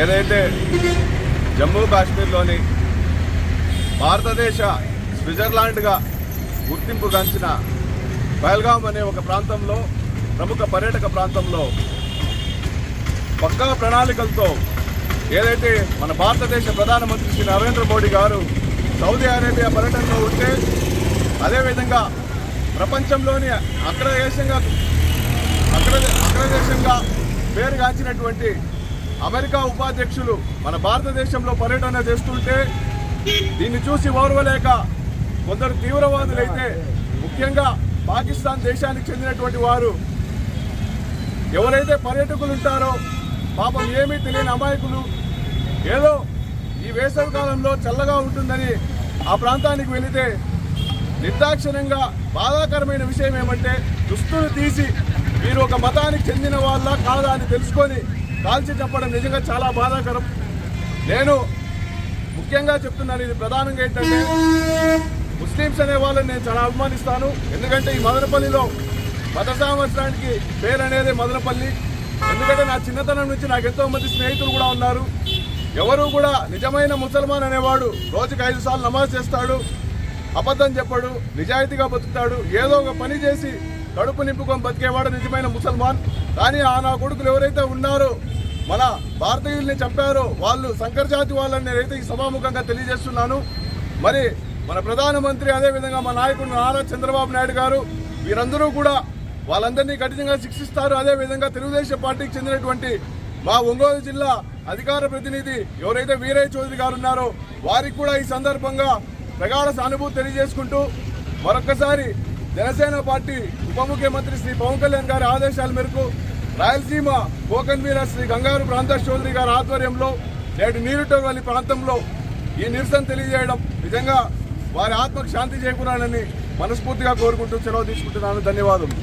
ఏదైతే జమ్మూ కాశ్మీర్లోని భారతదేశ స్విట్జర్లాండ్గా గుర్తింపు గంచిన పహల్గాం అనే ఒక ప్రాంతంలో ప్రముఖ పర్యాటక ప్రాంతంలో పక్కా ప్రణాళికలతో ఏదైతే మన భారతదేశ ప్రధానమంత్రి శ్రీ నరేంద్ర మోడీ గారు సౌదీ అరేబియా పర్యటనలో ఉంటే అదేవిధంగా ప్రపంచంలోని అగ్రదేశంగా అగ్ర అగ్రదేశంగా పేరుగాంచినటువంటి అమెరికా ఉపాధ్యక్షులు మన భారతదేశంలో పర్యటన చేస్తుంటే దీన్ని చూసి ఓర్వలేక కొందరు తీవ్రవాదులైతే ముఖ్యంగా పాకిస్తాన్ దేశానికి చెందినటువంటి వారు ఎవరైతే పర్యటకులు ఉంటారో పాపం ఏమీ తెలియని అమాయకులు ఏదో ఈ వేసవి కాలంలో చల్లగా ఉంటుందని ఆ ప్రాంతానికి వెళితే నిర్దాక్షిణ్యంగా బాధాకరమైన విషయం ఏమంటే దుస్తులు తీసి మీరు ఒక మతానికి చెందిన వాళ్ళ కాదా అని తెలుసుకొని కాల్చి చెప్పడం నిజంగా చాలా బాధాకరం. నేను ముఖ్యంగా చెప్తున్నాను ఇది ప్రధానంగా ఏంటంటే ముస్లిమ్స్ అనే వాళ్ళని నేను చాలా అభిమానిస్తాను. ఎందుకంటే ఈ మదనపల్లిలో మత సంవత్సరానికి పేరు అనేది మదనపల్లి. ఎందుకంటే నా చిన్నతనం నుంచి నాకు ఎంతో మంది స్నేహితులు కూడా ఉన్నారు. ఎవరు కూడా నిజమైన ముసల్మాన్ అనేవాడు రోజుకి ఐదు సార్లు నమాజ్ చేస్తాడు అబద్ధం చెప్పడు నిజాయితీగా బతుకుతాడు ఏదో ఒక పని చేసి కడుపు నింపుకొని బతికేవాడు నిజమైన ముసల్మాన్. కానీ ఆ నా కొడుకులు ఎవరైతే ఉన్నారో మన భారతీయుల్ని చంపారో వాళ్ళు శంకర్ జాతి వాళ్ళని నేనైతే ఈ సభాముఖంగా తెలియజేస్తున్నాను. మరి మన ప్రధానమంత్రి అదేవిధంగా మా నాయకుడు నారా చంద్రబాబు నాయుడు గారు వీరందరూ కూడా వాళ్ళందరినీ కఠినంగా శిక్షిస్తారు. అదేవిధంగా తెలుగుదేశం పార్టీకి చెందినటువంటి మా ఒంగోలు జిల్లా అధికార ప్రతినిధి ఎవరైతే వీరయ్య చౌదరి గారు ఉన్నారో వారికి కూడా ఈ సందర్భంగా ప్రగాఢ సానుభూతి తెలియజేసుకుంటూ మరొక్కసారి జనసేన పార్టీ ఉప ముఖ్యమంత్రి శ్రీ పవన్ కళ్యాణ్ గారి ఆదేశాల మేరకు రాయలసీమ కోకన్వీనర్ శ్రీ గంగారు ప్రాంత చౌదరి గారి ఆధ్వర్యంలో నేటి నీరుటోవల్లి ప్రాంతంలో ఈ నిరసన తెలియజేయడం నిజంగా వారి ఆత్మకు శాంతి చేకూరాలని మనస్ఫూర్తిగా కోరుకుంటూ సెలవు తీసుకుంటున్నాను. ధన్యవాదములు.